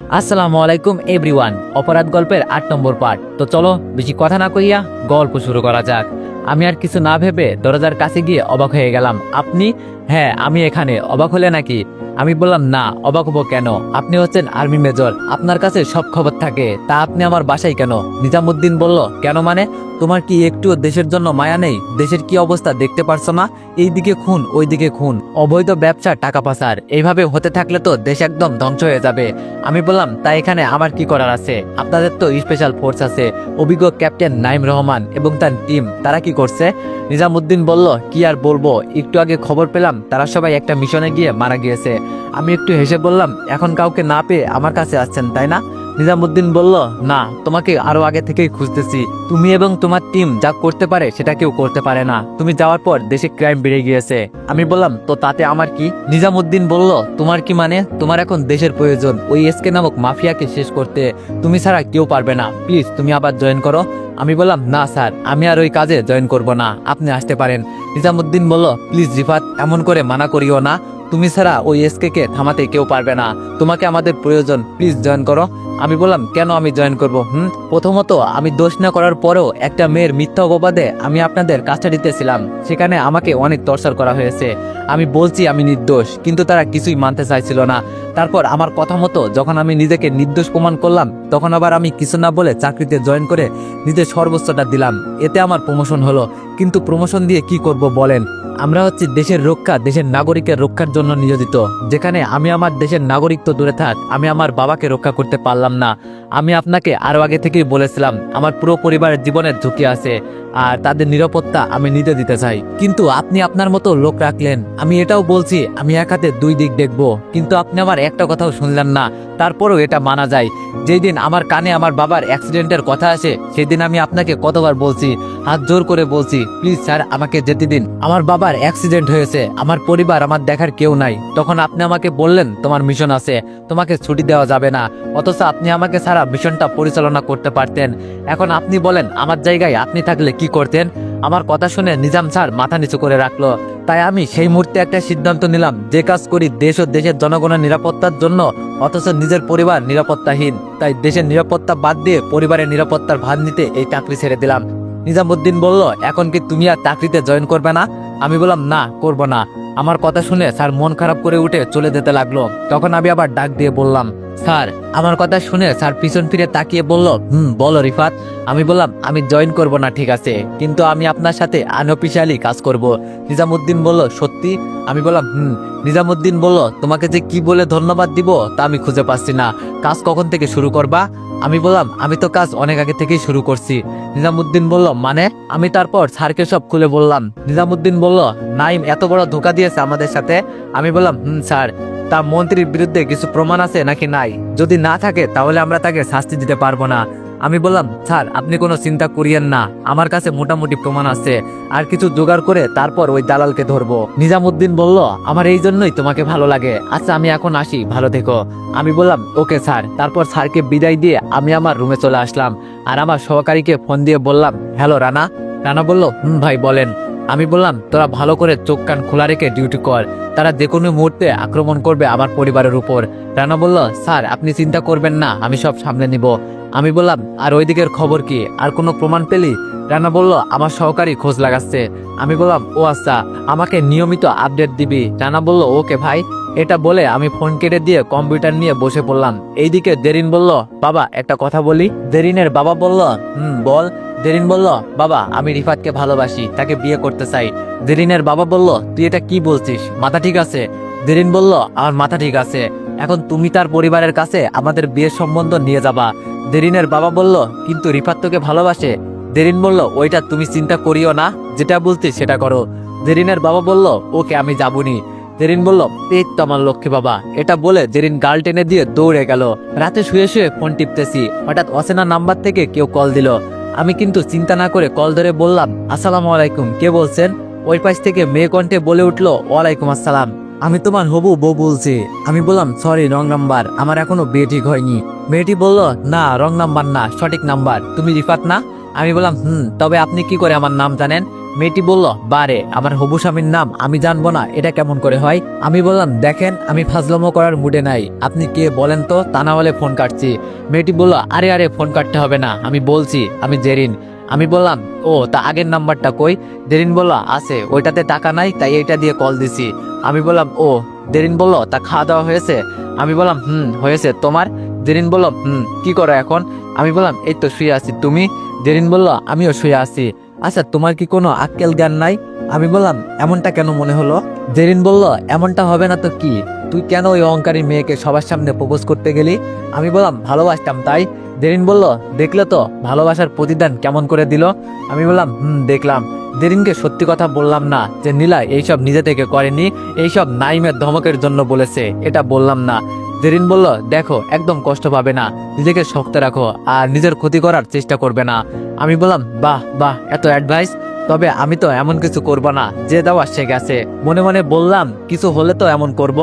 আসসালামু আলাইকুম এভরিওয়ান অপরাধ গল্পের আট নম্বর পার্ট তো চলো, বেশি কথা না কইয়া গল্প শুরু করা যাক। আমি আর কিছু না ভেবে দরজার কাছে গিয়ে অবাক হয়ে গেলাম। আপনি হ্যাঁ আমি এখানে। অবাক হলে নাকি? আমি বললাম, না, অবাক হব কেন? আপনি হচ্ছেন আর্মি মেজর। আপনার কাছে সব খবর থাকে। তা আপনি আমার বাসায় কেন? নিজামুদ্দিন বলল, কেন মানে? তোমার কি একটু দেশের জন্য মায়া নেই? দেশের কি অবস্থা দেখতে পারছ না? এইদিকে খুন, ওইদিকে খুন। অবৈধ ব্যবসা, টাকা পাচার। এইভাবে হতে থাকলে তো দেশ একদম ধ্বংস হয়ে যাবে। আমি বললাম তাই এখানে আমার কি করার আছে? আপনাদের তো স্পেশাল ফোর্স আছে। অভিজ্ঞ ক্যাপ্টেন নাইম রহমান এবং তার টিম তারা কি করছে? নিজামুদ্দিন বলল, কি আর বলব? একটু আগে খবর পেলাম তারা সবাই একটা মিশনে গিয়ে মারা গিয়েছে। আমি একটু হেসে বললাম, এখন কাউকে না পেয়ে আমার কাছে আসছেন, তাই না? নিজামুদ্দিন বলল, না, তোমাকে আরও আগে থেকেই খুঁজতেছি। তুমি এবং তোমার টিম যা করতে পারে সেটা কেউ করতে পারে না। তুমি যাওয়ার পর দেশে ক্রাইম বেড়ে গিয়েছে। আমি বললাম, তো তাতে আমার কি? নিজামুদ্দিন বলল, তোমার কি মানে? তোমার এখন দেশের প্রয়োজন। ওই এসকে নামক মাফিয়াকে শেষ করতে তুমি ছাড়া কেউ পারবে না। প্লিজ, তুমি আবার জয়েন করো। আমি বললাম, না, স্যার, আমি আর ওই কাজে জয়েন করব না। আপনি আসতে পারেন। নিজামুদ্দিন বলল, প্লিজ রিফাত এমন করে মানা করিও না। তুমি ছাড়া ওই এসকে কে থামাতে কেউ পারবে না। তোমাকে আমাদের প্রয়োজন। প্লিজ, জয়েন করো। আমি বললাম, কেন আমি জয়েন করব? হুম, প্রথমত আমি দোষ না করার পরেও একটা মেয়ের মিথ্যা অপবাদে আমি আপনাদের কাছটা ছিলাম। সেখানে আমাকে অনেক টর্চার করা হয়েছে। আমি বলছি আমি নির্দোষ, কিন্তু তারা কিছুই মানতে চাইছিল না। তারপর আমার কথা মতো যখন আমি নিজেকে নির্দোষ প্রমাণ করলাম, তখন আবার আমি কিছু না বলে চাকরিতে জয়েন করে নিজের সর্বোচ্চটা দিলাম। এতে আমার প্রমোশন হলো। কিন্তু প্রমোশন দিয়ে কি করব বলেন? আমরা হচ্ছে দেশের রক্ষা, দেশের নাগরিকের রক্ষার জন্য নিয়োজিত। যেখানে আমি আমার দেশের নাগরিক তো দূরে থাক, আমি আমার বাবাকে রক্ষা করতে পারলাম না। আমি আপনাকে আরও আগে থেকেই বলেছিলাম, আমার পুরো পরিবারের জীবনের ঝুঁকি আছে। আর তাদের নিরাপত্তা আমি নিতে দিতে চাই। কিন্তু আপনি আপনার মতো লোক রাখলেন। আমি এটাও বলছি, আমি এক হাতে দুই দিক দেখব। কিন্তু আপনি আমার একটা কথাও শুনলেন না। তারপরও এটা মানা যায়। যেই দিন আমার কানে আমার বাবার অ্যাক্সিডেন্টের কথা আসে, সেদিন আমি আপনাকে কতবার বলছি, হাত জোর করে বলছি, প্লিজ স্যার, আমাকে যেতে দিন। আমার বাবার অ্যাক্সিডেন্ট হয়েছে। আমার পরিবার, আমার দেখার কেউ নাই। তখন আপনি আমাকে বললেন, তোমার মিশন আছে। তোমাকে ছুটি দেওয়া যাবে না। অথচ আপনি আমাকে সারা মিশনটা পরিচালনা করতে পারতেন। এখন আপনি বলেন, আমার জায়গায় আপনি থাকলে কি করতেন। আমার কথা শুনে নিজাম স্যার মাথা নিচু করে রাখল। তাই আমি সেই মুহূর্তে একটা সিদ্ধান্ত নিলাম যে কাজ করি দেশ ও দেশের জনগণের নিরাপত্তার জন্য, অথচ নিজের পরিবার নিরাপত্তাহীন। তাই দেশের নিরাপত্তা বাদ দিয়ে পরিবারের নিরাপত্তার ভার নিতে এই চাকরি ছেড়ে দিলাম। নিজামুদ্দিন বলল, এখন কি তুমি আর চাকরিতে জয়েন করবে না? আমি বললাম, না, করব না। আমার কথা শুনে স্যার মন খারাপ করে উঠে চলে যেতে লাগল। তখন আমি আবার ডাক দিয়ে বললাম স্যার, আমার কথা শুনে স্যার পিছন ফিরে তাকিয়ে বলল, হুম, বলো রিফাত। আমি বললাম, আমি জয়েন করব না, ঠিক আছে। কিন্তু আমি আপনার সাথে আনঅফিসিয়ালি কাজ করব। নিজামুদ্দিন বলল, সত্যি? আমি বললাম, হুম। নিজামুদ্দিন বলল, তোমাকে যে কি বলে ধন্যবাদ দিব, তা আমি খুঁজে পাচ্ছি না। কাজ কখন থেকে শুরু করবা? আমি বললাম, আমি তো কাজ অনেক আগে থেকেই শুরু করছি। নিজামুদ্দিন বলল মানে? আমি তারপর স্যারকে সব খুলে বললাম। নিজামুদ্দিন বলল, নাইম এত বড় ধোকা দিয়েছে আমাদের সাথে। আমি বললাম, হুম, স্যার। তা মন্ত্রীর বিরুদ্ধে কিছু প্রমাণ আছে নাকি নাই? যদি না থাকে, তাহলে আমরা তাকে শাস্তি দিতে পারব না। আমি বললাম, স্যার, আপনি কোনো চিন্তা করিয়েন না। আমার কাছে মোটামুটি প্রমাণ আছে। আর কিছু জোগাড় করে তারপর ওই দালালকে ধরবো। নিজামুদ্দিন বলল, আমার এই জন্যই তোমাকে ভালো লাগে। আচ্ছা আমি এখন আসি, ভালো থেকো। আমি বললাম, ওকে, স্যার। তারপর স্যারকে বিদায় দিয়ে আমি আমার রুমে চলে আসলাম। আর আমার সহকারীকে ফোন দিয়ে বললাম, হ্যালো, রানা। রানা বলল, হুম, ভাই, বলেন। আমি বললাম, তোরা ভালো করে চোখ কান খোলা রেখে ডিউটি কর। তারা যে কোনো মুহূর্তে আক্রমণ করবে আমার পরিবারের উপর। রানা বলল, স্যার, আপনি চিন্তা করবেন না, আমি সব সামলে নিব। আমি বললাম, আর ওই দিকের খবর কি? আর কোনো প্রমাণ পেলি? রানা বলল, আমার সহকারী খোঁজ লাগাচ্ছে। আমি বললাম, ও আচ্ছা আমাকে নিয়মিত আপডেট দিবি। রানা বলল, ওকে ভাই। এটা বলে আমি ফোন কেটে দিয়ে কম্পিউটার নিয়ে বসে পড়লাম। এইদিকে দেরিন বলল, বাবা, একটা কথা বলি। দেরিনের বাবা বলল, হুম, বল। দেরিন বলল, বাবা, আমি রিফাতকে ভালোবাসি, তাকে বিয়ে করতে চাই। দেরিনের বাবা বলল, তুই এটা কি বলছিস? মাথা ঠিক আছে? দেরিন বলল, আমার মাথা ঠিক আছে। এখন তুমি তার পরিবারের কাছে আমাদের বিয়ের সম্বন্ধ নিয়ে যাবা। দেরিনের বাবা বলল, কিন্তু রিফাত তোকে ভালোবাসে। দেরিন বলল, ওইটা তুমি চিন্তা করিও না, যেটা বলছি সেটা করো। দেরিনের বাবা বলল, ওকে, আমি যাবনি। জেরিন বলল, এই তো আমার লক্ষ্মী বাবা। এটা বলে জেরিন গাল টেনে দিয়ে দৌড়ে গেল। রাতে শুয়ে শুয়ে ফোন টিপতেছি। হঠাৎ অচেনা নাম্বার থেকে কেউ কল দিল। আমি কিন্তু চিন্তা না করে কল ধরে বললাম, আসসালামু আলাইকুম, কে বলছেন? ওই পাশ থেকে মেয়ে কণ্ঠে বলে উঠল, ওয়ালাইকুম আসসালাম। আমি তোমার হবু বউ বলছি। আমি বললাম, সরি, রং নাম্বার, আমার এখনও বিয়ে ঠিক হয়নি। মেয়েটি বলল, না, রং নাম্বার না, সঠিক নাম্বার, তুমি রিফাত না? আমি বললাম, হুম, তবে আপনি কি করে আমার নাম জানেন? মেয়েটি বলল, বারে, আমার হবু স্বামীর নাম আমি জানব না, এটা কেমন করে হয়? আমি বললাম, দেখেন, আমি ফাজলামো করার মুডে নাই, আপনি কে বলেন তো? তা না হলে ফোন কাটছি। মেয়েটি বলল, আরে আরে, ফোন কাটতে হবে না, আমি বলছি, আমি জেরিন। আমি বললাম, ও, তা আগের নাম্বারটা কই? দেরিন বলল, আছে, ওইটাতে টাকা নাই, তাই এইটা দিয়ে কল দিছি। আমি বললাম, ও দেরিন বলল, তা খাওয়া দাওয়া হয়েছে? আমি বললাম, হুম, হয়েছে, তোমার? জেরিন বলল, হুম, কি করো এখন? আমি বললাম, এই তো শুয়ে আছি, তুমি? জেরিন বলল, আমিও শুয়ে আছি। আচ্ছা তোমার কি কোনো আক্কেল জ্ঞান নাই? আমি বললাম, এমনটা কেন মনে হলো? জেরিন বলল, এমনটা হবে না তো কি? তুই কেন ওই অহংকারী মেয়েকে সবার সামনে প্রপোজ করতে গেলি? আমি বললাম, ভালোবাসতাম, তাই? জেরিন বলল, দেখলে তো, ভালোবাসার প্রতিদান কেমন করে দিল? আমি বললাম, হুম, দেখলাম। জেরিনকে সত্যি কথা বললাম না যে, নীলা, এইসব নিজে থেকে করেনি, এইসব নাইমের ধমকের জন্য বলেছে, এটা বললাম না। জেরিন বলল, দেখো, একদম কষ্ট পাবে না। নিজেকে শক্ত রাখো আর নিজের ক্ষতি করার চেষ্টা করবে না। আমি বললাম, বাহ বাহ, এত অ্যাডভাইস তবে আমি তো এমন কিছু করব না, যে দেওয়া সে গেছে মনে মনে বললাম, কিছু হলে তো এমন করব।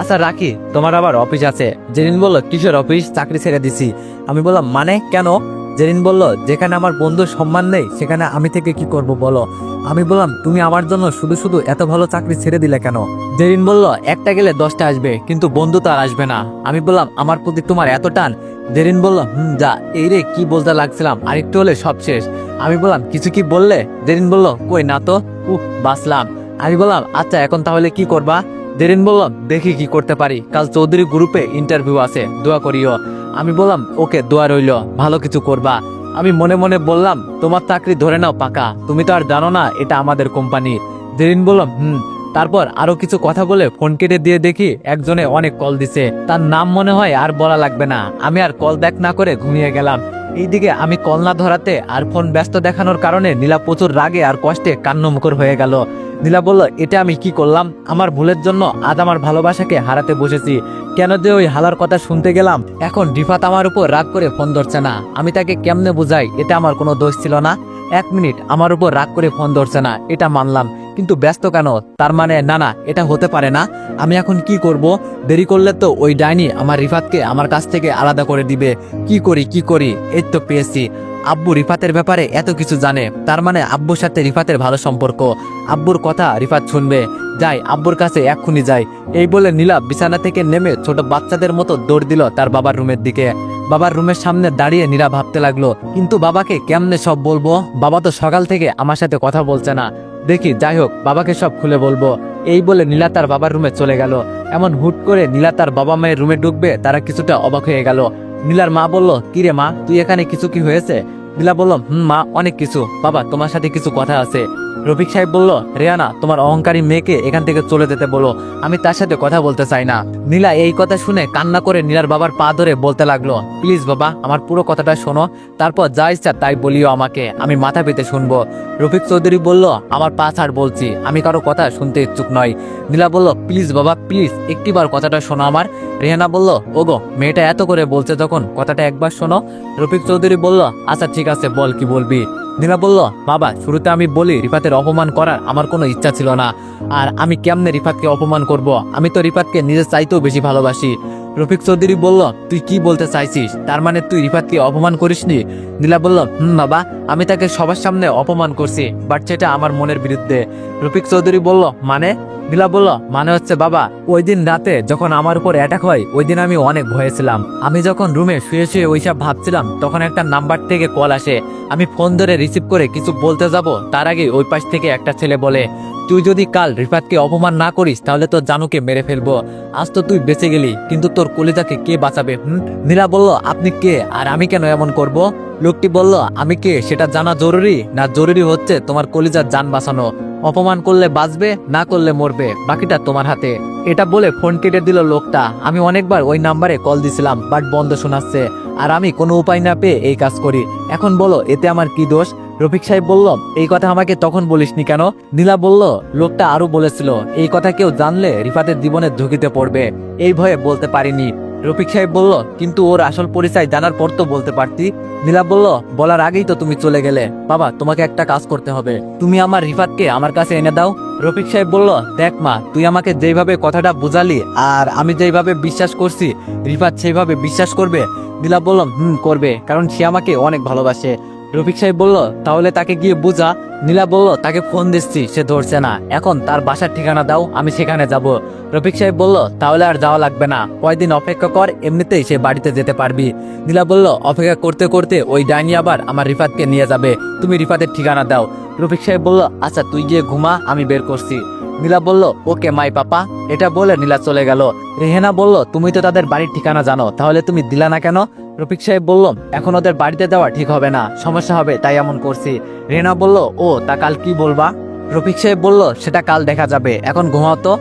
আচ্ছা রাখি, তোমার আবার অফিস আছে। জেরিন বলল, কিসের অফিস চাকরি ছেড়ে দিছি। আমি বললাম মানে? কেন? জেরিন বলল, যেখানে আমার বন্ধুর সম্মান নেই, সেখানে আমি থেকে কি করব বলো? আমি বললাম, তুমি আমার জন্য শুধু শুধু এত ভালো চাকরি ছেড়ে দিলে কেন? জেরিন বলল, একটা গেলে দশটা আসবে, কিন্তু বন্ধু তো আর আসবে না। আমি বললাম, আমার প্রতি তোমার এত টান? জেরিন বলল, হুম, যা। এই রে, কি বলতে লাগছিলাম? আরেকটু হলে সব শেষ। আমি বললাম, কিছু কি বললে? জেরিন বলল, কই না তো? উহ বাসলাম আমি বললাম আচ্ছা এখন তাহলে কি করবা? জেরিন বলল দেখি কি করতে পারি। কাল চৌধুরী গ্রুপে ইন্টারভিউ আছে, দোয়া করিও। আমি বললাম, ওকে, দোয়া রইল, ভালো কিছু করবা। আমি মনে মনে বললাম, তোমার চাকরি ধরে নাও, পাকা। তুমি তো আর জানো না, এটা আমাদের কোম্পানি। জেরিন বললাম, হুম। তারপর আরও কিছু কথা বলে ফোন কেটে দিয়ে দেখি একজনে অনেক কল দিছে। তার নাম মনে হয় আর বলা লাগবে না। আমি আর কল ব্যাক না করে ঘুমিয়ে গেলাম। এইদিকে আমি কল না ধরাতে আর ফোন ব্যস্ত দেখানোর কারণে নীলা প্রচুর রাগে আর কষ্টে কান্নমুখর হয়ে গেল। নীলা বলল, এটা আমি কি করলাম? আমার ভুলের জন্য আজ আমার ভালোবাসাকে হারাতে বসেছি। কেন যে ওই হালার কথা শুনতে গেলাম? এখন রিফাত আমার উপর রাগ করে ফোন ধরছে না। আমি তাকে কেমনে বুঝাই? এটা আমার কোনো দোষ ছিল না। এক মিনিট, আমার উপর রাগ করে ফোন ধরছে না, এটা মানলাম। কিন্তু ব্যস্ত কেন? তার মানে না না, এটা হতে পারে না। আমি এখন কি করব? দেরি করলে তো ওই ডাইনি আমার রিফাতকে আমার কাছ থেকে আলাদা করে দিবে। কি করি কি করি? এই তো পেয়েছি। আব্বু রিফাতের ব্যাপারে এত কিছু জানে। তার মানে আব্বুর সাথে রিফাতের ভালো সম্পর্ক। আব্বুর কথা রিফাত শুনবে। যাই, আব্বুর কাছে এক্ষুনি যাই। এই বলে নীলা বিছানা থেকে নেমে ছোট বাচ্চাদের মতো দৌড় দিল তার বাবার রুমের দিকে। বাবার রুমের সামনে দাঁড়িয়ে নীরা ভাবতে লাগল, কিন্তু বাবাকে কেমনে সব বলব? বাবা তো সকাল থেকে আমার সাথে কথা বলছে না। দেখি, যাই হোক, বাবাকে সব খুলে বলব। এই বলে নীলা তার বাবার রুমে চলে গেল। এমন হুট করে নীলা তার বাবা মায়ের রুমে ঢুকবে, তারা কিছুটা অবাক হয়ে গেল। নীলার মা বলল কিরে মা, তুই এখানে কিছু কি হয়েছে? নীলা বলল, হুম মা, অনেক কিছু। বাবা, তোমার সাথে কিছু কথা আছে। রফিক সাহেব বলল, রেয়ানা, তোমার অহংকারী মেয়েকে এখান থেকে চলে যেতে বলো। আমি তার সাথে কথা বলতে চাই না। নীলা এই কথা শুনে কান্না করে নীলার বাবার পা ধরে বলতে লাগল, প্লিজ বাবা, আমার পুরো কথাটা শোনো। তারপর যা ইচ্ছা তাই বলিও আমাকে। আমি মাথা পেতে শুনব। রফিক চৌধুরী বলল, আমার পা ছাড় বলছি। আমি কারও কথা শুনতে ইচ্ছুক নয় নীলা বলল, প্লিজ বাবা, প্লিজ, একটিবার কথাটা শোনো আমার। রেহানা বলল, ওগো, মেয়েটা এত করে বলছে যখন, কথাটা একবার শোনো। রফিক চৌধুরী বলল আচ্ছা ঠিক আছে, বল কি বলবি? নীলা বলল বাবা, শুরুতে আমি বলি, রিফাতের অপমান করার আমার কোনো ইচ্ছা ছিল না। আর আমি কেমনে রিফাতকে অপমান করব? আমি তো রিফাতকে নিজের চাইতেও বেশি ভালোবাসি। রফিক চৌধুরী বলল, তুই কি বলতে চাইছিস? তার মানে তুই রিফাতকে অপমান করিসনি? নীলা বলল, হুম, বাবা, আমি তাকে সবার সামনে অপমান করছি, বাট সেটা আমার মনের বিরুদ্ধে। রফিক চৌধুরী বলল মানে? নীলা বলল মানে হচ্ছে, বাবা, ওই দিন রাতে যখন আমার উপর অ্যাটাক হয়, ওই দিন আমি অনেক ভয়ে ছিলাম। আমি যখন রুমে শুয়ে শুয়ে ওইসব ভাবছিলাম, তখন একটা নাম্বার থেকে কল আসে। আমি ফোন ধরে রিসিভ করে কিছু বলতে যাব, তার আগে ওই পাশ থেকে একটা ছেলে বলে তুই যদি কাল রিফাতকে অপমান না করিস, তাহলে তোর জানুকে মেরে ফেলব। আজ তো তুই বেঁচে গেলি, কিন্তু তোর কলিজাকে কে বাঁচাবে, হুম? নীলা বলল, আপনি কে? আর আমি কেন এমন করব? লোকটি বলল, আমি কে? সেটা জানা জরুরি, না জরুরি হচ্ছে তোমার কলিজার যান বাঁচানো। অপমান করলে বাঁচবে, না করলে মরবে, বাকিটা তোমার হাতে। এটা বলে ফোন কেটে দিল লোকটা। আমি অনেকবার ওই নাম্বারে কল দিছিলাম, বাট বন্ধ শোনাচ্ছে। আর আমি কোনো উপায় না পেয়ে এই কাজ করি। এখন বলো, এতে আমার কি দোষ? রফিক সাহেব বলল, এই কথা আমাকে তখন বলিসনি কেন? নীলা বলল, লোকটা আরও বলেছিল, এই কথা কেউ জানলে রিফাতের জীবনের ঝুঁকিতে পড়বে। এই ভয়ে বলতে পারিনি। রফিক সাহেব বলল, কিন্তু ওর আসল পরিচয় জানার পর তো বলতে পারতি। নীলা বলল, বলার আগেই তো তুমি চলে গেলে। বাবা, তোমাকে একটা কাজ করতে হবে। তুমি আমার রিফাতকে আমার কাছে এনে দাও। রফিক সাহেব বলল, দেখ মা, তুই আমাকে যেভাবে কথাটা বুঝালি আর আমি যেভাবে বিশ্বাস করছি, রিফাত সেইভাবে বিশ্বাস করবে? নীলা বললাম হুম, করবে, কারণ সে আমাকে অনেক ভালোবাসে। রফিক সাহেব বলল, তাহলে তাকে গিয়ে বুঝা। নীলা বলল, তাকে ফোন দিচ্ছি, সে ধরছে না। এখন তার বাসার ঠিকানা দাও, আমি সেখানে যাব। রফিক সাহেব বলল, তাহলে আর যাওয়া লাগবে না। কয়দিন অপেক্ষা কর, এমনিতেই সে বাড়িতে যেতে পারবি। নীলা বলল, অপেক্ষা করতে করতে ওই ডাইনি আবার আমার রিফাতকে নিয়ে যাবে। তুমি রিফাতের ঠিকানা দাও। রফিক সাহেব বলল আচ্ছা তুই গিয়ে ঘুমা, আমি বের করছি। নীলা বলল, ওকে, মাই পাপা। এটা বলে নীলা চলে গেল। রেহেনা বলল, তুমি তো তাদের বাড়ির ঠিকানা জানো, তাহলে তুমি দিলা না কেন? রফিক সাহেব বলল, এখন ওদের বাড়িতে দেওয়া ঠিক হবে না, সমস্যা হবে, তাই এমন করছি। রেনা বলল, ও, তা কাল কি বলবা? রফিক সাহেব বলল, সেটা কাল দেখা যাবে, এখন ঘুমাও তো।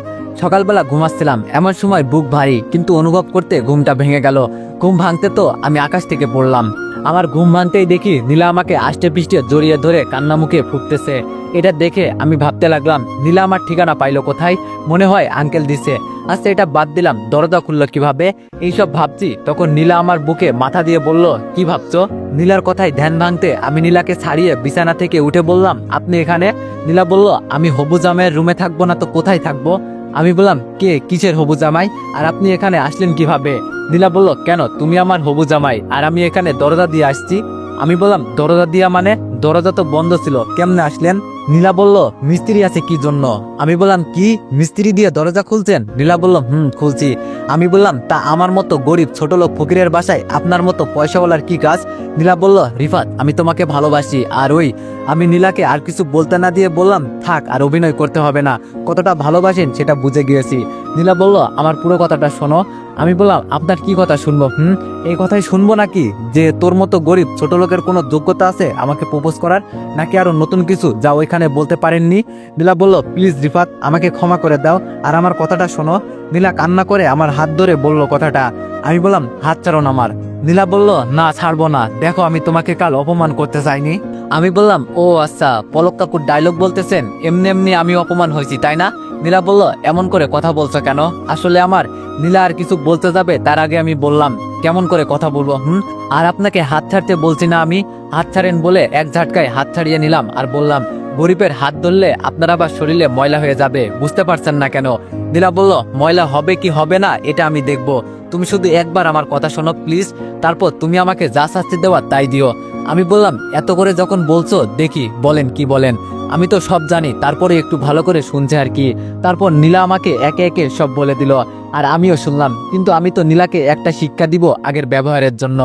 সকালবেলা ঘুমাচ্ছিলাম, এমন সময় বুক ভারী, কিন্তু অনুভব করতে ঘুমটা ভেঙে গেল। ঘুম ভাঙতে তো আমি আকাশ থেকে পড়লাম। আমার ঘুম ভাঙতেই দেখি নীলা আমাকে আষ্টে পিষ্টে জড়িয়ে ধরে কান্না মুখে ফুটতেছে এটা দেখে আমি ভাবতে লাগলাম, নীলা আমার ঠিকানা পাইলো কোথায়? মনে হয় আঙ্কেল দিছে। আচ্ছা এটা বাদ দিলাম, দরজা খুললো কীভাবে? এইসব ভাবছি, তখন নীলা আমার বুকে মাথা দিয়ে বলল, কি ভাবছ? নীলার কথায় ধ্যান ভাঙতে আমি নীলাকে ছাড়িয়ে বিছানা থেকে উঠে বললাম, আপনি এখানে? নীলা বলল, আমি হবু জামাইয়ের রুমে থাকব না তো কোথায় থাকব? আমি বললাম, কে? কিসের হবু জামাই? আর আপনি এখানে আসলেন কীভাবে? দিলা বলল, কেন? তুমি আমার হবু জামাই, আর আমি এখানে দরজা দিয়ে আসছি। আমি বললাম, দরজা দিয়া মানে দরজা তো বন্ধ ছিল, কেমনে আসলেন? নীলা বলল, মিস্ত্রি আছে কি জন্য? আমি বললাম, কি? মিস্ত্রি দিয়ে দরজা খুলছেন? নীলা বলল, হুম, খুলছি। আমি বললাম, তা আমার মতো গরিব ছোট লোক ফকিরের বাসায় আপনার মতো পয়সাওয়ালার কি কাজ? নীলা বলল, রিফাত, আমি তোমাকে ভালোবাসি, আর ওই, আমি নীলাকে আর কিছু বলতে না দিয়ে বললাম, থাক, আর অভিনয় করতে হবে না। কতটা ভালোবাসেন সেটা বুঝে গিয়েছি। নীলা বলল, আমার পুরো কথাটা শোনো। আমি বললাম, আপনার কি কথা শুনব, হুম? এই কথাই শুনব নাকি? যে তোর মতো গরিব ছোট লোকের কোনো যোগ্যতা আছে আমাকে প্রপোজ করার? নাকি আরও নতুন কিছু যা ওইখানে বলতে পারেননি? নীলা বলল, প্লিজ রিফাত, আমাকে ক্ষমা করে দাও। আর আমার কথাটা শোনো। নীলা কান্না করে আমার হাত ধরে বলল কথাটা। আমি বললাম, হাত ছাড়ুন আমার। নীলা বলল, না, ছাড়বো না। দেখো, আমি তোমাকে কাল অপমান করতে চাইনি। আমি বললাম, ও আচ্ছা পলক কাকুর ডায়লগ বলতেছেন, এমনি এমনি আমি অপমান হয়েছি, তাই না? নীলা বলল, এমন করে কথা বলছো কেন? আসলে আমার নীলা আর কিছু বলতে যাবে, তার আগে আমি বললাম, কেমন করে কথা বলব, হুম? আর আপনাকে হাত ছাড়তে বলছি না আমি। হাত ছাড়েন বলে এক ঝাটকায় হাত ছাড়িয়ে নিলাম আর বললাম, গরিবের হাত ধরলে আপনার আবার শরীরে ময়লা হয়ে যাবে, বুঝতে পারছেন না কেন? নীলা বলল, ময়লা হবে কি হবে না, এটা আমি দেখব। তুমি শুধু একবার আমার কথা শোনো, প্লিজ। তারপর তুমি আমাকে যা শাস্তি দেওয়া তাই দিও। আমি বললাম, এত করে যখন বলছো, দেখি, বলেন কি বলেন। আমি তো সব জানি, তারপরে একটু ভালো করে শুনছে আর কি। তারপর নীলা আমাকে একে একে সব বলে দিল, আর আমিও শুনলাম, কিন্তু আমি তো নীলাকে একটা শিক্ষা দিব আগের ব্যবহারের জন্য।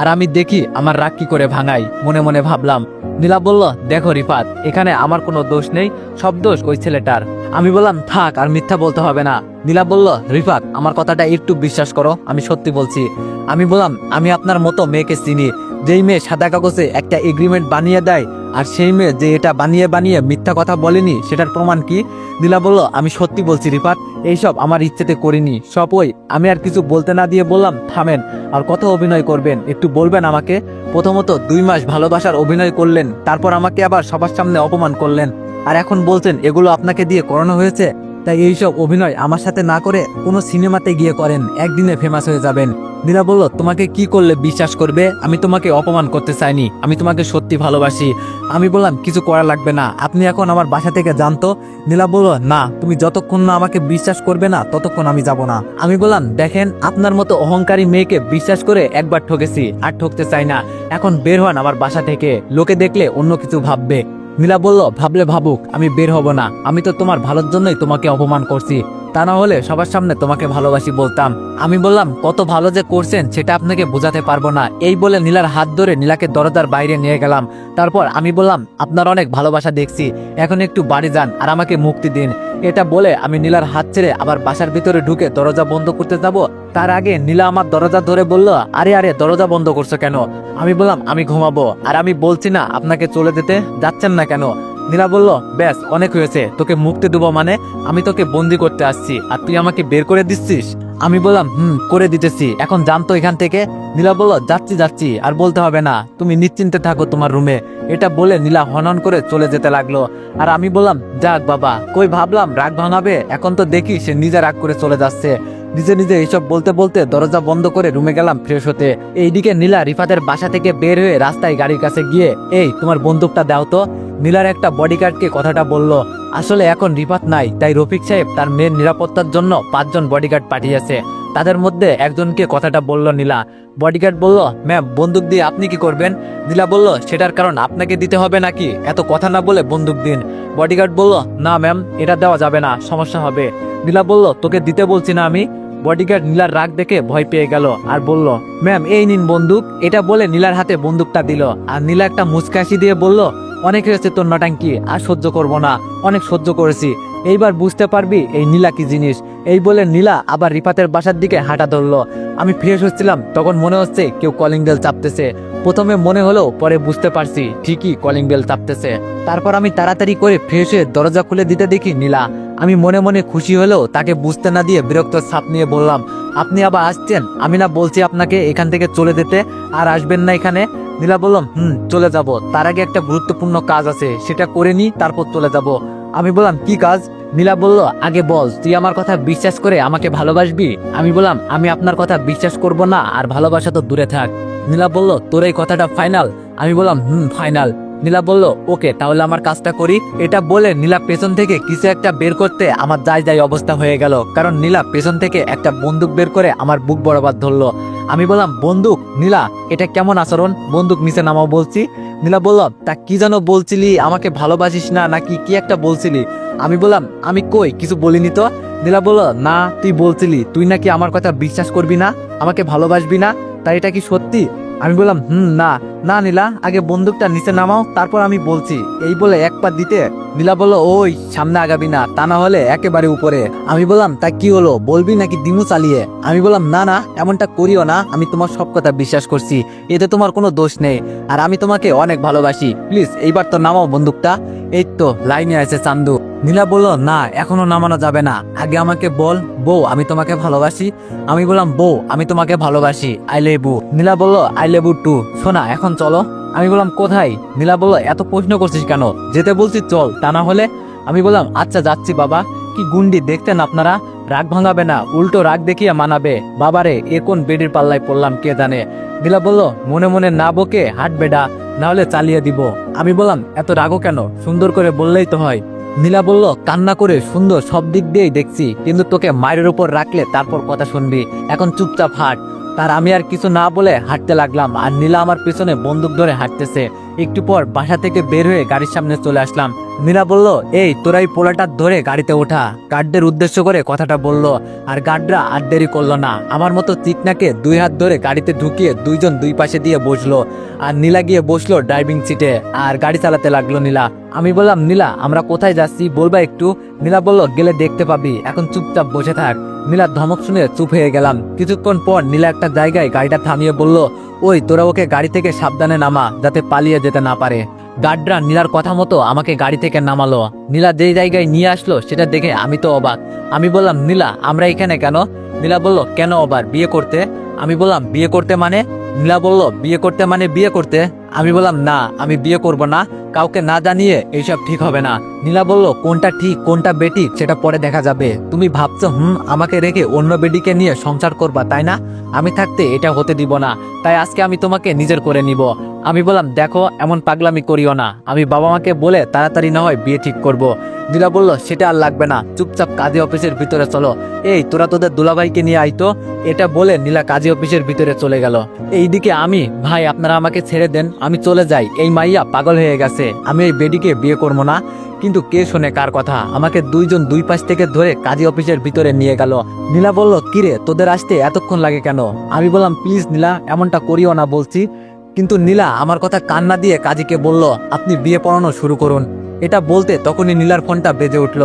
আর আমি দেখি আমার রাগ কি করে ভাঙাই মনে মনে ভাবলাম। নীলা বলল, দেখো রিফাত, এখানে আমার কোনো দোষ নেই, সব দোষ ওই ছেলেটার। আমি বললাম, থাক, আর মিথ্যা বলতে হবে না। নীলা বলল, রিফাত, আমার কথাটা একটু বিশ্বাস করো, আমি সত্যি বলছি। আমি বললাম, আমি আপনার মতো মেয়েকে চিনি, যেই মেয়ে সাদা কাগজে একটা এগ্রিমেন্ট বানিয়ে দেয় আর সেই মেয়ে যে এটা বানিয়ে বানিয়ে মিথ্যা কথা বলেনি, সেটার প্রমাণ কি? দিলা বলল, আমি সত্যি বলছি রিফাত, এইসব আমার ইচ্ছেতে করিনি। সব ওই আমি আর কিছু বলতে না দিয়ে বললাম, থামেন, আর কত অভিনয় করবেন? একটু বলবেন আমাকে? প্রথমত দুই মাস ভালোবাসার অভিনয় করলেন, তারপর আমাকে আবার সবার সামনে অপমান করলেন। আর এখন বলছেন, এগুলো আপনাকে দিয়ে করানো হয়েছে? তাই এইসব অভিনয় আমার সাথে না করে কোনো সিনেমাতে গিয়ে করেন, একদিনে ফেমাস হয়ে যাবেন। নীলা বলল, তোমাকে কি করলে বিশ্বাস করবে? আমি তোমাকে অপমান করতে চাইনি, আমি তোমাকে সত্যি ভালোবাসি। আমি বললাম, কিছু করা লাগবে না, আপনি এখন আমার বাসা থেকে জানতো নীলা বলল, না, তুমি যতক্ষণ না আমাকে বিশ্বাস করবে না, ততক্ষণ আমি যাব না। আমি বললাম, দেখেন, আপনার মতো অহংকারী মেয়েকে বিশ্বাস করে একবার ঠকেছি, আর ঠকতে চাই না। এখন বের হন আমার বাসা থেকে, লোকে দেখলে অন্য কিছু ভাববে। নীলা বলল, ভাবলে ভাবুক, আমি বের হব না। আমি তো তোমার ভালোর জন্যই তোমাকে অপমান করছি। তা না হলে সবার সামনে তোমাকে ভালোবাসি বলতাম। আমি বললাম, কত ভালো যে করছেন, সেটা আপনাকে বোঝাতে পারব না। এই বলে নীলার হাত ধরে নীলাকে দরজার বাইরে নিয়ে গেলাম। তারপর আমি বললাম, আপনার অনেক ভালোবাসা দেখছি। এখন একটু বাড়ি যান আর আমাকে মুক্তি দিন। এটা বলে আমি নীলার হাত ছেড়ে আবার বাসার ভিতরে ঢুকে দরজা বন্ধ করতে যাব। তার আগে নীলা আমার দরজা ধরে বলল, আরে আরে, দরজা বন্ধ করছ কেন? আমি বললাম, আমি ঘুমাবো। আর আমি বলছি, না, আপনাকে চলে যেতে যাচ্ছেন না কেন? নীলা বলল, ব্যাস, অনেক হয়েছে। তোকে মুক্তি দেবো মানে আমি তোকে বন্দি করতে আসছি। আর তুই আমাকে বের করে দিচ্ছিস? আমি বললাম, হুম, করে দিতেছি। এখন জানতো এখান থেকে। নীলা বলল, যাচ্ছি যাচ্ছি। আর বলতে হবে না, তুমি নিশ্চিন্তে থাকো তোমার রুমে। এটা বলে নীলা হনন করে চলে যেতে লাগল। আর আমি বললাম, যাক বাবা। কই ভাবলাম, রাগ ভাঙাবে? এখন তো দেখি সে নিজে রাগ করে চলে যাচ্ছে। নিজে নিজে এইসব বলতে বলতে দরজা বন্ধ করে রুমে গেলাম ফ্রেশ হতে। এইদিকে নীলা রিফাতের বাসা থেকে বের হয়ে রাস্তায় গাড়ির কাছে গিয়ে, এই, তোমার বন্দুকটা দাও তো। নীলার একটা বডিগার্ডকে কথাটা বলল, আসলে এখন রিফাত নাই, তাই রফিক সাহেব তার মেয়ের নিরাপত্তার জন্য পাঁচজন বডিগার্ড পাঠিয়েছে। তাদের মধ্যে একজনকে কথাটা বলল নীলা। বডিগার্ড বলল, ম্যাম, বন্দুক দিয়ে আপনি কি করবেন? নীলা বলল, সেটার কারণ আপনাকে দিতে হবে নাকি? এত কথা না বলে বন্দুক দিন। বডিগার্ড বলল, না, ম্যাম, এটা দেওয়া যাবে না, সমস্যা হবে। নীলা বলল, তোকে দিতে বলছি না আমি। বডিগার্ড নীলার রাগ দেখে ভয় পেয়ে গেল আর বলল ম্যাম এই নিন বন্দুক। এটা বলে নীলার হাতে বন্দুকটা দিল আর নীলা একটা মুচকাশি দিয়ে বলল, অনেক হয়েছে তোর নটাঙ্কি, আর সহ্য করব না, অনেক সহ্য করেছি। এইবার বুঝতে পারবি এই নীলা কি জিনিস। এই বলে নীলা আবার রিফাতের বাসার দিকে হাঁটা ধরলো। আমি ফ্রেশ হচ্ছিলাম, তখন মনে হচ্ছে কেউ কলিং বেল চাপতেছে। প্রথমে মনে হলো, পরে বুঝতে পারছি ঠিকই কলিং বেল চাপতেছে। তারপর আমি তাড়াতাড়ি করে ফ্রেশ হয়ে দরজা খুলে দিতে দেখি নীলা। আমি মনে মনে খুশি হলেও তাকে বুঝতে না দিয়ে বিরক্ত ছাপ নিয়ে বললাম, আপনি আবার আসছেন? আমি না বলছি আপনাকে এখান থেকে চলে যেতে, আর আসবেন না এখানে। নীলা বললাম, হুম, চলে যাব। তার আগে একটা গুরুত্বপূর্ণ কাজ আছে, সেটা করে নি, তারপর চলে যাব। আমি বললাম, কি কাজ? নীলা বলল, আগে বল, তুই আমার কথা বিশ্বাস করে আমাকে ভালোবাসবি? আমি বললাম, আমি আপনার কথা বিশ্বাস করব না, আর ভালোবাসা তো দূরে থাক। নীলা বলল, তোর এই কথাটা ফাইনাল আমি বললাম, হুম ফাইনাল নীলা বলল, ওকে, তাহলে আমার কাজটা করি। এটা বলে নীলা পেছন থেকে কিছু একটা বের করতে আমার যাই যাই অবস্থা হয়ে গেল। কারণ নীলা পেছন থেকে একটা বন্দুক বের করে আমার বুক বরাবর ধরলো। আমি বললাম, বন্দুক, নীলা, এটা কেমন আচরণ? বন্দুক নিচে নামাও বলছি। নীলা বলল, তা কি যেন বলছিলি? আমাকে ভালোবাসিস না, নাকি কি একটা বলছিলি? আমি বললাম, আমি কই? কিছু বলিনি তো? নীলা বলল, না, তুই বলছিলি। তুই নাকি আমার কথা বিশ্বাস করবি না? আমাকে ভালোবাসবি না? তাই এটা কি সত্যি? আমি বললাম, হুম, না না নীলা, আগে বন্দুকটা নিচে নামাও, তারপর আমি বলছি। এই বলে এক পা দিতে নীলা বলল, ওই, সামনে আগাবি না, তা না হলে একেবারে উপরে। আমি বললাম, তা কি হলো, বলবি নাকি দিমু চালিয়ে? আমি বললাম, না না, এমনটা করিও না, আমি তোমার সব কথা বিশ্বাস করছি, এতে তোমার কোনো দোষ নেই, আর আমি তোমাকে অনেক ভালোবাসি, প্লিজ, এইবার তো নামাও বন্দুকটা। এই তো লাইনে আছে চান্দু। নীলা বলল, না, এখনও নামানো যাবে না। আগে আমাকে বল, বউ, আমি তোমাকে ভালোবাসি। আমি বললাম, বউ, আমি তোমাকে ভালোবাসি। আই লেবু নীলা বলল আই লেবু টু শোনা এখন চলো। আমি বললাম, কোথায়? নীলা বলল, এত প্রশ্ন করছিস কেন? যেতে বলছি, চল। তা না হলে? আমি বললাম আচ্ছা যাচ্ছি, বাবা। কি গুন্ডি দেখতেন আপনারা? রাগ ভাঙাবে না, উল্টো রাগ দেখিয়ে মানাবে। বাবারে, এ কোন বেডির পাল্লায় পড়লাম কে জানে? নীলা বলল, মনে মনে না বকে হাট বেডা না হলে চালিয়ে দিব। আমি বললাম, এত রাগও কেন? সুন্দর করে বললেই তো হয়। নীলা বলল, কান্না করে সুন্দর সব দিক দিয়েই দেখছি, কিন্তু তোকে মায়ের উপর রাখলে তারপর কথা শুনবি। এখন চুপচাপ হাট। তার আমি আর কিছু না বলে হাঁটতে লাগলাম, আর নীলা আমার পিছনে বন্দুক ধরে হাঁটতেছে। একটু পর বাসা থেকে বের হয়ে গাড়ির সামনে চলে আসলাম। নীলা বলল, এই তোরাই পোলাটা ধরে গাড়িতে ওঠা। গার্ডদের উদ্দেশ্য করে কথাটা বলল, আর গার্ডরা আর দেরি করল না। আমার মতো চিকনাকে দুই হাত ধরে গাড়িতে ঢুকিয়ে দুইজন দুই পাশে দিয়ে বসল আর নীলা গিয়ে বসল ড্রাইভিং সিটে আর গাড়ি চালাতে লাগল নীলা। আমি বললাম, নীলা, আমরা কোথায় যাচ্ছি বলবা একটু? নীলা বলল, গেলে দেখতে পাবি। এখন চুপচাপ বসে থাক। নীলার ধমক শুনে চুপ হয়ে গেলাম। কিছুক্ষণ পর নীলা একটা জায়গায় গাড়িটা থামিয়ে বলল, ওই, তোরা ওকে গাড়ি থেকে সাবধানে নামা যাতে পালিয়ে যেতে না পারে। গার্ডরা নীলার কথা মতো আমাকে গাড়ি থেকে নামালো। নীলা যেই জায়গায় নিয়ে আসলো, সেটা দেখে আমি তো অবাক। আমি বললাম, নীলা, আমরা এখানে কেন? নীলা বলল, কেন আবার বিয়ে করতে? আমি বললাম, বিয়ে করতে মানে? নীলা বলল, বিয়ে করতে মানে বিয়ে করতে? আমি বললাম, না, আমি বিয়ে করব না। কাউকে না জানিয়ে এইসব ঠিক হবে না। নীলা বলল, কোনটা ঠিক, কোনটা বেটি, সেটা পরে দেখা যাবে। তুমি ভাবছ, হুম, আমাকে রেখে অন্য বেটিকে নিয়ে সংসার করবা, তাই না? আমি থাকতে এটা হতে দিব না। তাই আজকে আমি তোমাকে নিজের করে নিব। আমি বললাম, দেখো, এমন পাগলামি করিও না। আমি বাবা মাকে বলে তাড়াতাড়ি না হয় বিয়ে ঠিক করব। নীলা বলল, সেটা আর লাগবে না। চুপচাপ কাজী অফিসের ভিতরে চলো। এই, তোরা তোদের দুলাভাইকে নিয়ে আইতো এটা বলে নীলা কাজী অফিসের ভিতরে চলে গেল। এইদিকে আমি, ভাই, আপনারা আমাকে ছেড়ে দেন, আমি চলে যাই। এই মাইয়া পাগল হয়ে গেছে। আমি এই বেডিকে বিয়ে করব না। কিন্তু কে শোনে কার কথা? আমাকে দুইজন দুই পাশ থেকে ধরে কাজী অফিসের ভিতরে নিয়ে গেল। নীলা বলল, কিরে, তোদের আসতে এতক্ষণ লাগে কেন? আমি বললাম, প্লিজ নীলা, এমনটা করিও না বলছি। কিন্তু নীলা আমার কথা কান্না দিয়ে কাজীকে বলল, আপনি বিয়ে পড়ানো শুরু করুন। এটা বলতে তখনই নীলার ফোনটা বেজে উঠল।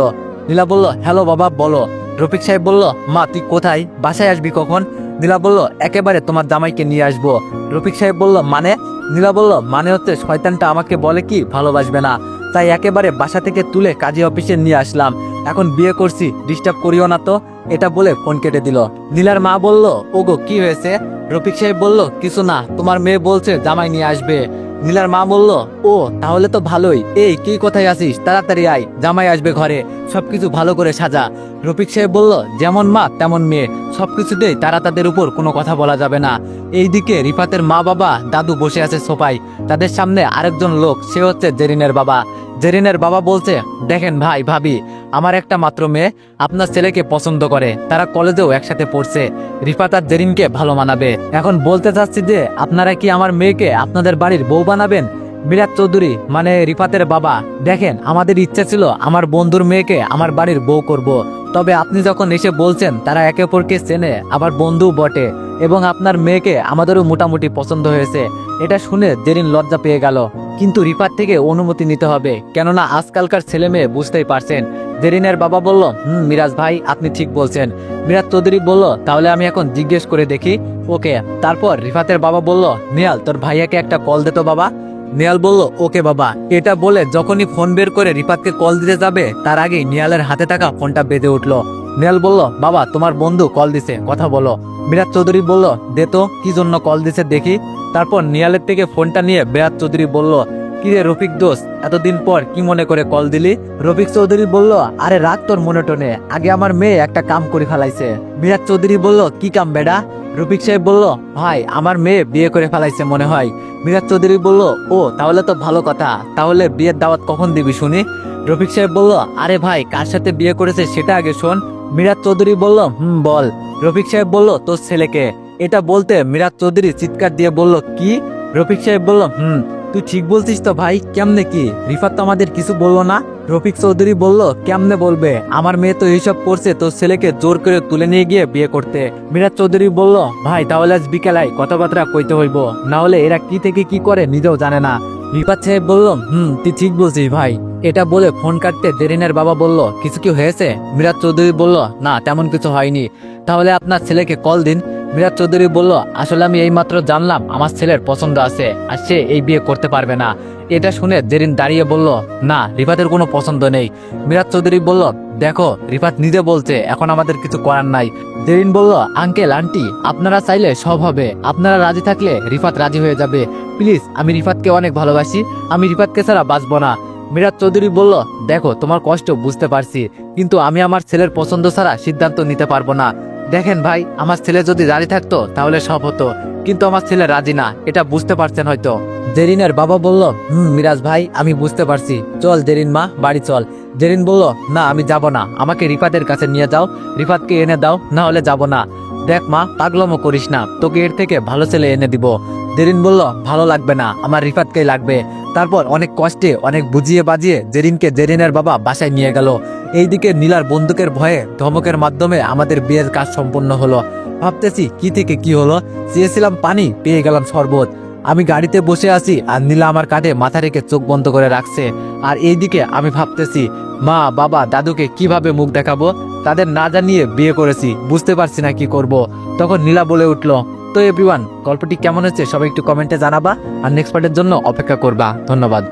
নীলা বলল, হ্যালো বাবা, বলো। রফিক সাহেব বলল, মা, তুই কোথায়? বাসায় আসবি কখন? নীলা বলল, একেবারে তোমার জামাইকে নিয়ে আসব। রফিক সাহেব বলল মানে? নীলা বলল মানে হচ্ছে শয়তানটা আমাকে বলে কি ভালোবাসবে না। তাই একেবারে বাসা থেকে তুলে কাজী অফিসে নিয়ে আসলাম। এখন বিয়ে করছি, ডিস্টার্ব করিও না তো। এটা বলে ফোন কেটে দিল। নীলার মা বলল, ওগো, কি হয়েছে? রফিক সাহেব বলল, কিছু না, তোমার মেয়ে বলছে জামাই নিয়ে আসবে। নীলার মা বলল, ও, তাহলে তো ভালোই। এই, কি কোথায় আছিস? তাড়াতাড়ি আয়, জামাই আসবে ঘরে। সবকিছু ভালো করে সাজা। রফিক সাহেব বলল, যেমন মা, তেমন মেয়ে। সবকিছুতেই তারা তাদের উপর কোনো কথা বলা যাবে না। এইদিকে রিফাতের মা বাবা দাদু বসে আছে সোফায়। তাদের সামনে আরেকজন লোক, সে হচ্ছে জেরিনের বাবা। জেরিনের বাবা বলছে, দেখেন ভাই, ভাবি আমার একটা মাত্র মেয়ে আপনার ছেলেকে পছন্দ করে। তারা কলেজেও একসাথে পড়ছে। রিফাত আর জেরিনকে ভালো মানাবে। এখন বলতে চাচ্ছি যে, আপনারা কি আমার মেয়েকে আপনাদের বাড়ির বউ বানাবেন? মিরাজ চৌধুরী মানে রিফাতের বাবা, দেখেন, আমাদের ইচ্ছা ছিল আমার বন্ধুর মেয়েকে আমার বাড়ির বউ করব। তবে আপনি যখন এসে বলছেন, তারা একে অপরকে চেনে, আবার বন্ধু বটে, এবং আপনার মেয়েকে আমাদেরও মোটামুটি পছন্দ হয়েছে। এটা শুনে জেরিন লজ্জা পেয়ে গেল। কিন্তু রিফাত থেকে অনুমতি নিতে হবে, কেননা আজকালকার ছেলে মেয়ে বুঝতেই পারছেন জেরিনের বাবা বলল, হুম, মিরাজ ভাই, আপনি ঠিক বলছেন। মিরাজ চৌধুরী বলল, তাহলে আমি এখন জিজ্ঞেস করে দেখি। ওকে। তারপর রিফাতের বাবা বলল, নিয়াল, তোর ভাইয়াকে একটা কল দে তো বাবা। নিয়াল বলল, ওকে বাবা। এটা বলে যখনই ফোন বের করে রিফাতকে কল দিতে যাবে, তার আগেই নিয়ালের হাতে থাকা ফোনটা বেঁধে উঠল। নিয়াল বলল, বাবা, তোমার বন্ধু কল দিছে, কথা বলো। মিরাজ চৌধুরী বলল, দে তো, কি জন্য কল দিছে দেখি। তারপর নিয়ালের থেকে ফোনটা নিয়ে বিরাট চৌধুরী বলল কি রে রফিক দোষ এতদিন পর কি মনে করে কল দিলি? রফিক চৌধুরী বলল, আরে রাগ তোর মনে টনে আগে আমার মেয়ে একটা কাম করে ফেলাইছে। বিরাট চৌধুরী বলল, কি কাম বেডা? রফিক সাহেব বলল, ভাই, আমার মেয়ে বিয়ে করে ফেলাইছে মনে হয়। মিরাজ চৌধুরী বলল, ও, তাহলে তো ভালো কথা, তাহলে বিয়ের দাওয়াত কখন দিবি শুনি? রফিক সাহেব বলল, আরে ভাই, কার সাথে বিয়ে করেছে সেটা আগে শোন। মিরাজ চৌধুরী বলল, হুম, বল। রফিক সাহেব বলল, তোর ছেলেকে। এটা বলতে মিরাজ চৌধুরী চিৎকার দিয়ে বলল, কি? রফিক সাহেব বলল, হুম। তুই ঠিক বলছিস তো ভাই, কেমনে কি? রিফাত তো আমাদের কিছু বলল না। রফিক চৌধুরী বলল, কেমনে বলবে? আমার মেয়ে তো এইসব করছে, তোর ছেলেকে জোর করে তুলে নিয়ে গিয়ে বিয়ে করতে। মিরাজ চৌধুরী বলল, ভাই, তাহলে আজ বিকেলায় কথাবার্তা কইতে হইব। না হলে এরা কি থেকে কি করে নিজেও জানে না। রিফাত সাহেব বলল, হুম, তুই ঠিক বলছিস ভাই। এটা বলে ফোন কাটতে জেরিনের বাবা বলল, কিছু কি হয়েছে? মিরাজ চৌধুরী বলল, না, তেমন কিছু হয়নি। তাহলে আপনার ছেলেকে কল দিন। মিরাজ চৌধুরী বলল, আসলে আমি এইমাত্র জানলাম আমার ছেলের পছন্দ আছে আর সে এই বিয়ে করতে পারবে না। এটা শুনে জেরিন দাঁড়িয়ে বলল, না, রিফাতের কোনো পছন্দ নেই। মিরাজ চৌধুরী বলল, দেখো, রিফাত নিজে বলছে, এখন আমাদের কিছু করার নাই। জেরিন বলল, আঙ্কেল, আন্টি, আপনারা চাইলে সব হবে। আপনারা রাজি থাকলে রিফাত রাজি হয়ে যাবে। প্লিজ, আমি রিফাতকে অনেক ভালোবাসি। আমি রিফাতকে ছাড়া বাঁচবো না। মিরাজ চৌধুরী বলল, দেখো, তোমার কষ্ট বুঝতে পারছি, কিন্তু আমি আমার ছেলের পছন্দ ছাড়া সিদ্ধান্ত নিতে পারব না। দেখেন ভাই, আমার ছেলে যদি রাজি থাকতো, তাহলে সব হতো। কিন্তু আমার ছেলে রাজি না, এটা বুঝতে পারছেন হয়তো। জেরিনের বাবা বলল, হুম, মিরাজ ভাই, আমি বুঝতে পারছি। চল জেরিন মা, বাড়ি চল। জেরিন বলল, না, আমি যাব না। আমাকে রিফাতের কাছে নিয়ে যাও। রিফাতকে এনে দাও, না হলে যাব না। দেখ মা, পাগলমো করিস না। তোকে এর থেকে ভালো ছেলে এনে দিব। জেরিন বলল, ভালো লাগবে না। আমার রিফাতকেই লাগবে। তারপর অনেক কষ্টে, অনেক বুঝিয়ে বাজিয়ে জেরিনকে জেরিনের বাবা বাসায় নিয়ে গেল। এইদিকে নীলার বন্দুকের ভয়ে ধমকের মাধ্যমে আমাদের বিয়ের কাজ সম্পন্ন হলো। ভাবতেছি, কি থেকে কি হলো? চেয়েছিলাম পানি, পেয়ে গেলাম শরবত। আমি গাড়িতে বসে আছি আর নীলা আমার কাঁধে মাথা রেখে চোখ বন্ধ করে রাখছে। আর এইদিকে আমি ভাবতেছি, মা, বাবা, দাদুকে কীভাবে মুখ দেখাবো? তাদের না জানিয়ে বিয়ে করেছি, বুঝতে পারছি না কি করব। তখন নীলা বলে উঠল, তো এভরিওয়ান গল্পটি কেমন হচ্ছে সবাই একটু কমেন্টে জানাবা। আর নেক্সট পার্টের জন্য অপেক্ষা করবা। ধন্যবাদ।